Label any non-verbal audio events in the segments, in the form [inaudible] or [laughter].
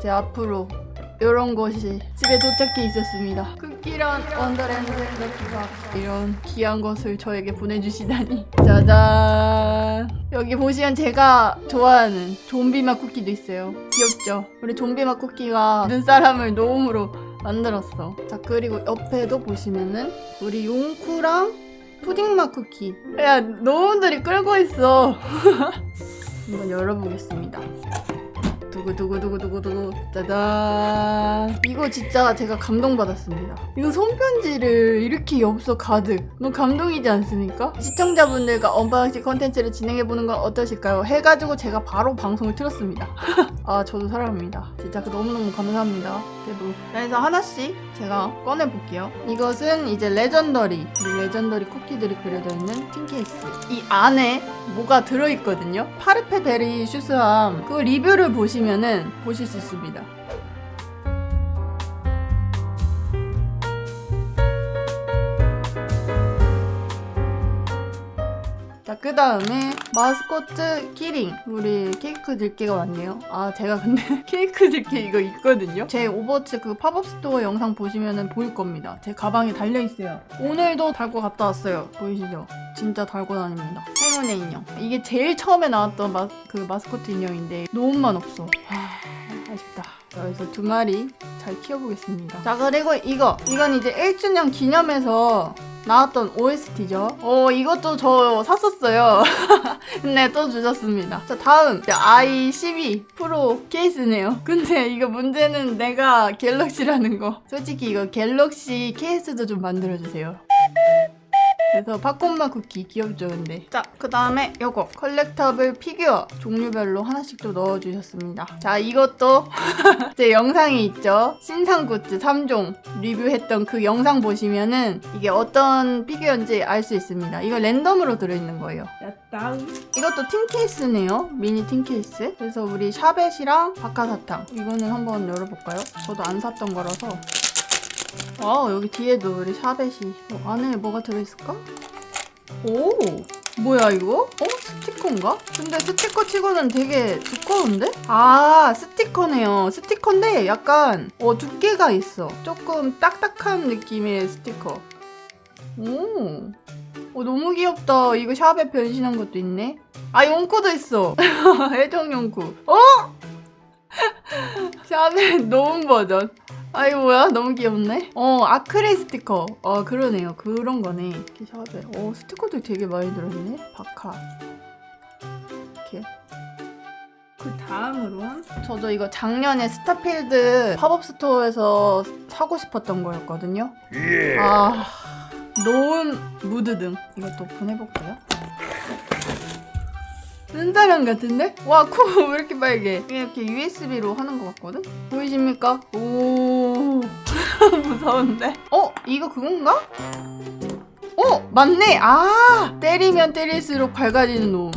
제 앞으로 이런 것이 집에 도착해 있었습니다. 쿠키런 원더랜드 럭키박스 이런 귀한 것을 저에게 보내주시다니 짜잔 여기 보시면 제가 좋아하는 좀비맛 쿠키도 있어요. 귀엽죠? 우리 좀비맛 쿠키가 눈사람을 노움으로 만들었어. 자 그리고 옆에도 보시면은 우리 용쿠랑 푸딩맛 쿠키. 야 노움들이 끌고 있어. [laughs] 한번 열어보겠습니다. 두구두구두구두구두구. 짜잔. 이거 진짜 제가 감동받았습니다. 이거 손편지를 이렇게 엽서 가득. 너무 감동이지 않습니까? 시청자분들과 언박싱 컨텐츠를 진행해보는 건 어떠실까요? 해가지고 제가 바로 방송을 틀었습니다. [laughs] 아 저도 사랑합니다. 진짜 그 너무너무 감사합니다. 그래도 그래서 하나씩 제가 꺼내볼게요. 이것은 이제 레전더리 레전더리 쿠키들이 그려져 있는 틴케이스. 이 안에 뭐가 들어있거든요? 파르페 베리 슈스함. 그 리뷰를 보시면 은 보실 수 있습니다 그 다음에 마스코트 키링. 우리 케이크 들깨가 왔네요. 아, 제가 근데 [laughs] 케이크 들깨 이거 있거든요. 제 오버워치 그 팝업 스토어 영상 보시면은 보일 겁니다. 제 가방에 달려있어요. 오늘도 달고 갔다 왔어요. 보이시죠? 진짜 달고 다닙니다. 행운의 인형. 이게 제일 처음에 나왔던 마, 그 마스코트 인형인데 노음만 없어. 하, 아쉽다. 그래서 두 마리 잘 키워보겠습니다. 자, 그리고 이거. 이건 이제 1주년 기념해서 나왔던 OST죠. 어, 이것도 저 샀었어요. [laughs] 근데 또 주셨습니다. 자, 다음. 이제 i12 프로 케이스네요. 근데 이거 문제는 내가 갤럭시라는 거. 솔직히 이거 갤럭시 케이스도 좀 만들어주세요. 그래서 팝콘맛 쿠키 귀엽죠 근데? 자 그 다음에 요거. 컬렉터블 피규어 종류별로 하나씩 또 넣어주셨습니다. 자 이것도 [laughs] 제 영상이 있죠. 신상 굿즈 3종 리뷰했던 그 영상 보시면은 이게 어떤 피규어인지 알 수 있습니다. 이거 랜덤으로 들어있는 거예요. 다음 이것도 틴 케이스네요. 미니 틴 케이스. 그래서 우리 샤벳이랑 박하사탕. 이거는 한번 열어볼까요? 저도 안 샀던 거라서 아 여기 뒤에도 우리 샤벳이 어, 안에 뭐가 들어있을까? 오 뭐야 이거? 어? 스티커인가? 근데 스티커 치고는 되게 두꺼운데? 아 스티커네요 스티커인데 약간 어 두께가 있어 조금 딱딱한 느낌의 스티커 오 어, 너무 귀엽다 이거 샵에 변신한 것도 있네 아 용쿠도 있어 [laughs] 해적 용쿠 어? [laughs] 샵에 노은 버전 아 이거 뭐야? 너무 귀엽네. 어 아크릴 스티커. 어 그러네요. 그런 거네. 이렇게 샵에 어 스티커도 되게 많이 들어있네. 바카 이렇게. 그 다음으로 저도 이거 작년에 스타필드 팝업 스토어에서 사고 싶었던 거였거든요. 아 노은 무드 등. 이것도 오픈해볼게요. 눈사람 같은데? 와, 코 왜 이렇게 빨개? 이렇게 USB로 하는 것 같거든? 보이십니까? 오, [laughs] 무서운데? 어? 이거 그건가? 어? 맞네! 아! 때리면 때릴수록 밝아지는 놈.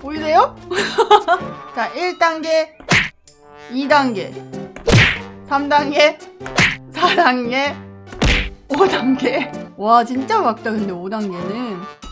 보이세요? [laughs] 자, 1단계, 2단계, 3단계, 4단계, 5단계. 와, 진짜 막다, 근데 5단계는.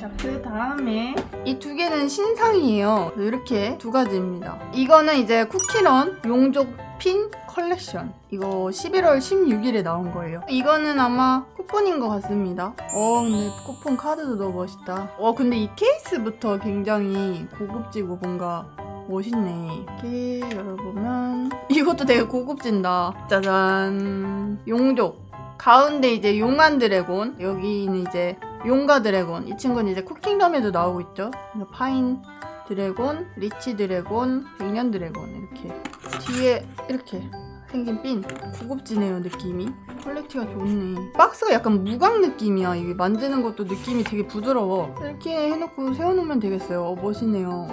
자, 그 다음에 이 두 개는 신상이에요. 이렇게 두 가지입니다. 이거는 이제 쿠키런 용족 핀 컬렉션. 이거 11월 16일에 나온 거예요. 이거는 아마 쿠폰인 것 같습니다. 어, 근데 쿠폰 카드도 너무 멋있다. 어, 근데 이 케이스부터 굉장히 고급지고 뭔가 멋있네. 이렇게 열어보면 이것도 되게 고급진다. 짜잔. 용족. 가운데 이제 용한 드래곤. 여기는 이제 용가 드래곤. 이 친구는 이제 쿠킹덤에도 나오고 있죠. 파인 드래곤, 리치 드래곤, 백년 드래곤. 이렇게 뒤에 이렇게 생긴 핀. 고급지네요 느낌이. 퀄리티가 좋네. 박스가 약간 무광 느낌이야. 이게 만지는 것도 느낌이 되게 부드러워. 이렇게 해놓고 세워놓으면 되겠어요. 어, 멋있네요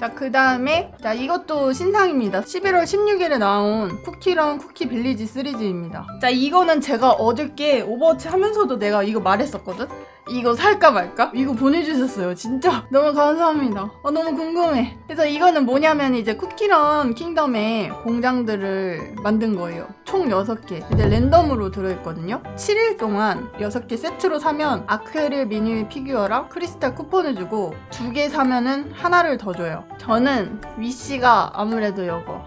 자 그 다음에 자 이것도 신상입니다. 11월 16일에 나온 쿠키랑 쿠키 빌리지 시리즈입니다. 자 이거는 제가 어저께 오버워치 하면서도 내가 이거 말했었거든 이거 살까 말까? 이거 보내주셨어요. 진짜 [laughs] 너무 감사합니다. 아, 너무 궁금해. 그래서 이거는 뭐냐면 이제 쿠키런 킹덤의 공장들을 만든 거예요. 총 6개. 근데 랜덤으로 들어있거든요. 7일 동안 6개 세트로 사면 아크릴 미니 피규어랑 크리스탈 쿠폰을 주고 두 개 사면은 하나를 더 줘요. 저는 위씨가 아무래도 요거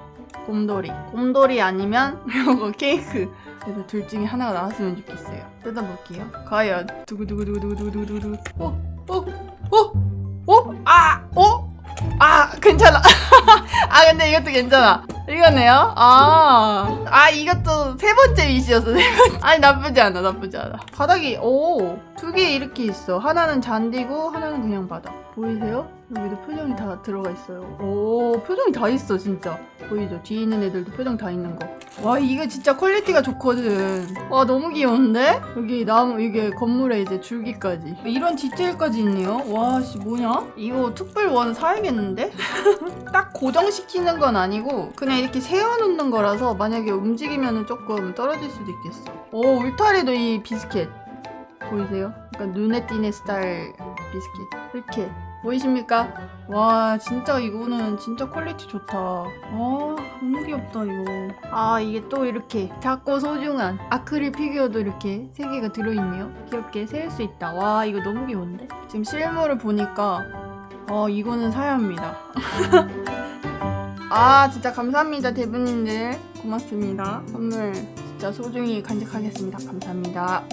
곰돌이. 곰돌이 아니면 [laughs] 요거 케이크. 그래서 둘 중에 하나가 나왔으면 좋겠어요. 뜯어볼게요. 과연 두구두구두구두구두구두구. 어? 어? 어? 어? 아! 어? 아 괜찮아. [laughs] 아 근데 이것도 괜찮아. 이거네요. 아, 아 이것도 세 번째 위시였어. 세 번째. 아니 나쁘지 않아, 나쁘지 않아. 바닥이 오 두 개 이렇게 있어. 하나는 잔디고 하나는 그냥 바닥. 보이세요? 여기도 표정이 다 들어가 있어요. 오 표정이 다 있어 진짜. 보이죠? 뒤에 있는 애들도 표정 다 있는 거. 와 이게 진짜 퀄리티가 좋거든. 와 너무 귀여운데? 여기 나무 이게 건물에 이제 줄기까지. 이런 디테일까지 있네요. 와씨 뭐냐? 이거 특별 원 사야겠는데? [laughs] 딱 고정시키는 건 아니고 그냥 이렇게 세워놓는 거라서 만약에 움직이면 조금 떨어질 수도 있겠어. 오 울타리도 이 비스켓 보이세요? 약간 눈에 띄는 스타일 비스켓 이렇게 보이십니까? 와 진짜 이거는 진짜 퀄리티 좋다. 아 너무 귀엽다 이거. 아 이게 또 이렇게 작고 소중한 아크릴 피규어도 이렇게 세 개가 들어있네요. 귀엽게 세울 수 있다. 와 이거 너무 귀여운데? 지금 실물을 보니까 어 이거는 사야 합니다. [laughs] 아 진짜 감사합니다 대부님들 고맙습니다 선물 진짜 소중히 간직하겠습니다 감사합니다